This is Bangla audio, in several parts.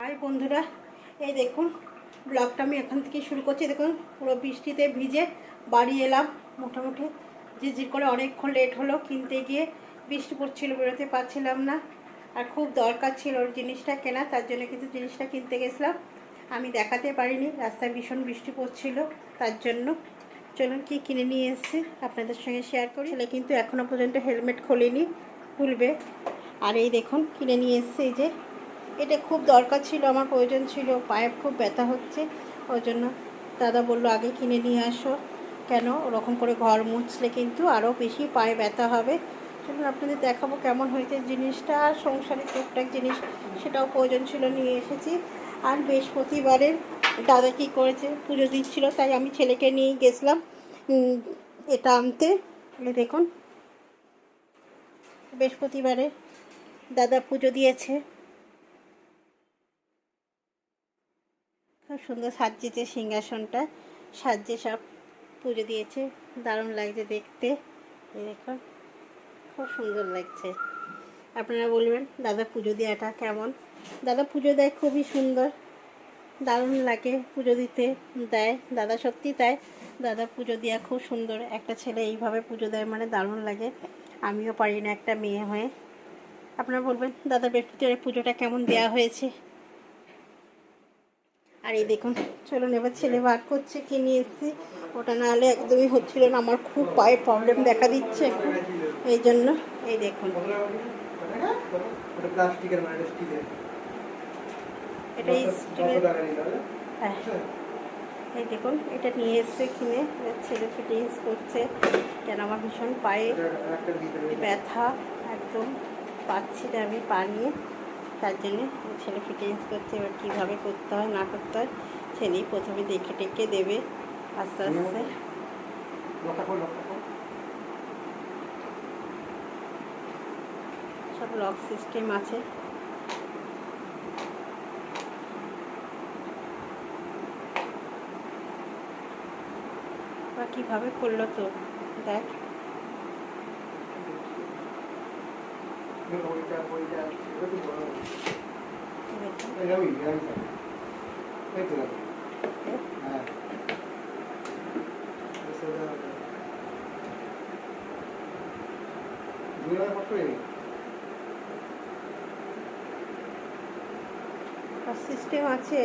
হাই বন্ধুরা, এই দেখুন, ব্লগটা আমি এখান থেকে শুরু করছি। দেখুন, পুরো বৃষ্টিতে ভিজে বাড়ি এলাম মোটামুটি। যে ঝিরঝির করে অনেকক্ষণ লেট হলো, কিনতে গিয়ে বৃষ্টি পড়ছিল বেরোতে পারছিলাম না। আর খুব দরকার ছিল জিনিসটা কেনা, তার জন্য কিন্তু জিনিসটা কিনতে গেছিলাম। আমি দেখাতে পারিনি, রাস্তায় ভীষণ বৃষ্টি পড়ছিল, তার জন্য। চলুন কি কিনে নিয়ে এসেছি, আপনাদের সঙ্গে শেয়ার করি। ছেলে কিন্তু এখনও পর্যন্ত হেলমেট খোলেনি, খুলবে। আর এই দেখুন, কিনে নিয়ে এসেছি এই যে এটা খুব দরকার ছিল, আমার প্রয়োজন ছিল। পায়ে খুব ব্যথা হচ্ছে, ওই জন্য দাদা বলল, আগে কিনে নিয়ে আসো। কেন? ওরকম করে ঘর মুছলে কিন্তু আরও বেশি পায়ে ব্যথা হবে। চলুন আপনাদের দেখাবো কেমন হয়েছে জিনিসটা, আর সংসারের টুকটাক জিনিস সেটাও প্রয়োজন ছিল নিয়ে এসেছি। আর বৃহস্পতিবারের দাদা কী করেছে? পুজো দিচ্ছিল, তাই আমি ছেলেকে নিয়ে গেছিলাম এটা আনতে। দেখুন, বৃহস্পতিবারে দাদা পুজো দিয়েছে। খুব সুন্দর সাজিয়েছে সিংহাসনটা সাজিয়ে সব পুজো দিয়েছে, দারুণ লাগছে দেখতে দেখো খুব সুন্দর লাগছে। আপনারা বলবেন, দাদা, পুজো দেওয়াটা কেমন? দাদা, পুজো দেয় খুবই সুন্দর, দারুণ লাগে পুজো দিতে, দেয়, দাদা সত্যি তাই দাদা পুজো দেওয়া খুব সুন্দর, একটা ছেলে এইভাবে পুজো দেয় মানে দারুণ লাগে, আমিও পারি না একটা মেয়ে হয়ে। আপনারা বলবেন, দাদা বৃহস্পতিবারের পুজোটা কেমন দেওয়া হয়েছে? আর এই দেখুন, চলুন এবার ছেলে বার করছে, কি নিয়ে এসেছি? ওটা না হলে একদমই হচ্ছিল না, আমার খুব পায়ে প্রবলেম দেখা দিচ্ছে। এখন এই জন্য, এই দেখুন। এটা হ্যাঁ। এই দেখুন, এটা নিয়ে এসছে কিনে। ছেলে ফিটিংস করছে। কেন আমার ভীষণ পায়ে ব্যথা, একদম পাচ্ছি না আমি পা নিয়ে। তার জন্যে ছেলে ফিটিংস করছে এবার কীভাবে করতে হয় না করতে হয় ছেলেই প্রথমে দেখে টেকে দেবে আস্তে আস্তে। সব লক সিস্টেম আছে। বা কীভাবে করল তো? দেখ ওইটা ওইটা ওটা তো বড় দেখুন। এটা ওই এটা ওই এই তো হ্যাঁ সেটা দুটো কত এই আর সিস্টেম আছে।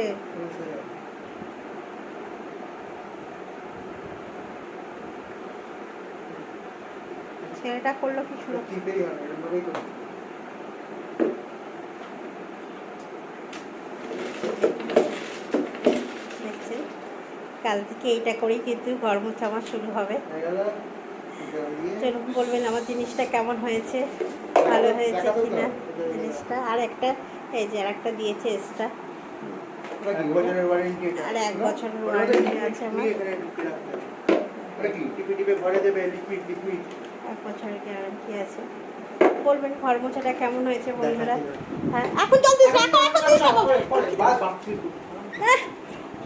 ছেলেটা করল কি শুনো? দেখছেন কাল থেকে এইটা করেই কিন্তু ঘর মোছা আমার শুরু হবে। চলুন বলবেন আমার জিনিসটা কেমন হয়েছে? ভালো হয়েছে তো? কিনা জিনিসটা? আর একটা এই যে আর একটা দিয়েছে কি ওয়ারেন্টি এটা। আর এক বছরের warranty আছে আমার। কি? এক বছরের গ্যারান্টি আছে। বলবেন ঘর মোছাটা কেমন হয়েছে বন্ধুরা? হ্যাঁ এখন চল এখন এখন দিস বাবা।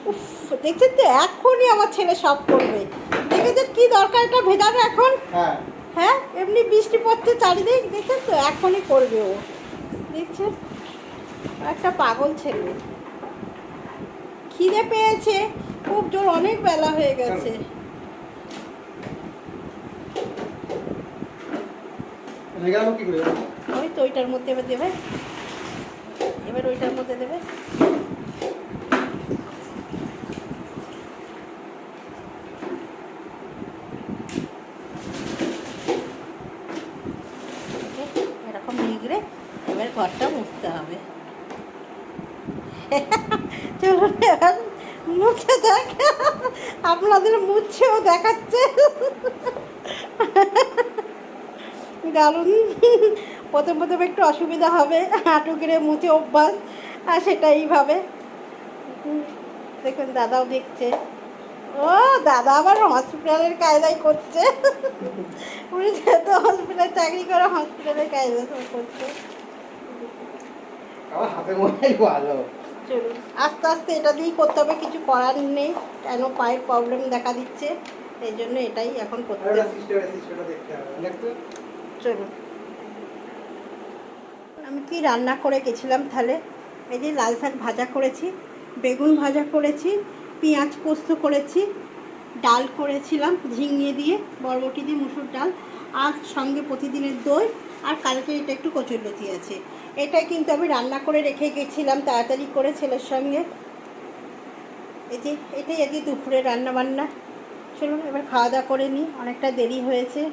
উফ, দেখছেন তো এখনই আমার ছেলে সব করবে। দেখেছেন কি দরকার এটা ভেজানো এখন? হ্যাঁ। হ্যাঁ এমনি বৃষ্টি পড়ছে চারিদিক দেখছেন তো এখনই করবে ও। দেখছেন? একটা পাগল ছেলে। খিদে পেয়েছে খুব জোর অনেক বেলা হয়ে গেছে। ওই তো ওইটার মধ্যে এবার দেবে। এবার ওইটার মধ্যে দেবে। ঘরটা মুছতে হবে। চলুন মুছে দেখ আপনাদের মুছেও দেখাচ্ছে। দারুণ। প্রথম প্রথম একটু অসুবিধা হবে হাঁটু মুছে অভ্যাস, আর সেটা এইভাবে দেখুন, দাদাও দেখছে। ও, দাদা আবার হসপিটালের কায়দাই করছে। উনি যেহেতু হসপিটালে চাকরি করে হসপিটালের কায়দা করছে। আমার হাতে মনেই ভালো। চলুন আস্তে আস্তে এটা দিয়েই করতে হবে কিছু করার নেই কেন পায়ের প্রবলেম দেখা দিচ্ছে এই জন্য এটাই এখন করতে হবে? চলুন। আমি কি রান্না করে গেছিলাম তাহলে? এই যে লাল শাক ভাজা করেছি বেগুন ভাজা করেছি পেঁয়াজ পোস্ত করেছি ডাল করেছিলাম ঝিঙে দিয়ে বরবটি দিয়ে মুসুর ডাল আর সঙ্গে প্রতিদিনের দই আর কালকে এটা একটু কচুর কচুরলতি আছে। এটা কিন্তু আমি রান্না করে রেখে গেছিলাম, তাড়াতাড়ি করে ছেলের সঙ্গে। এই যে, এটাই আজকে দুপুরে রান্না বান্না চলুন, এবার খাওয়া দাওয়া করে নিই, অনেকটা দেরি হয়েছে।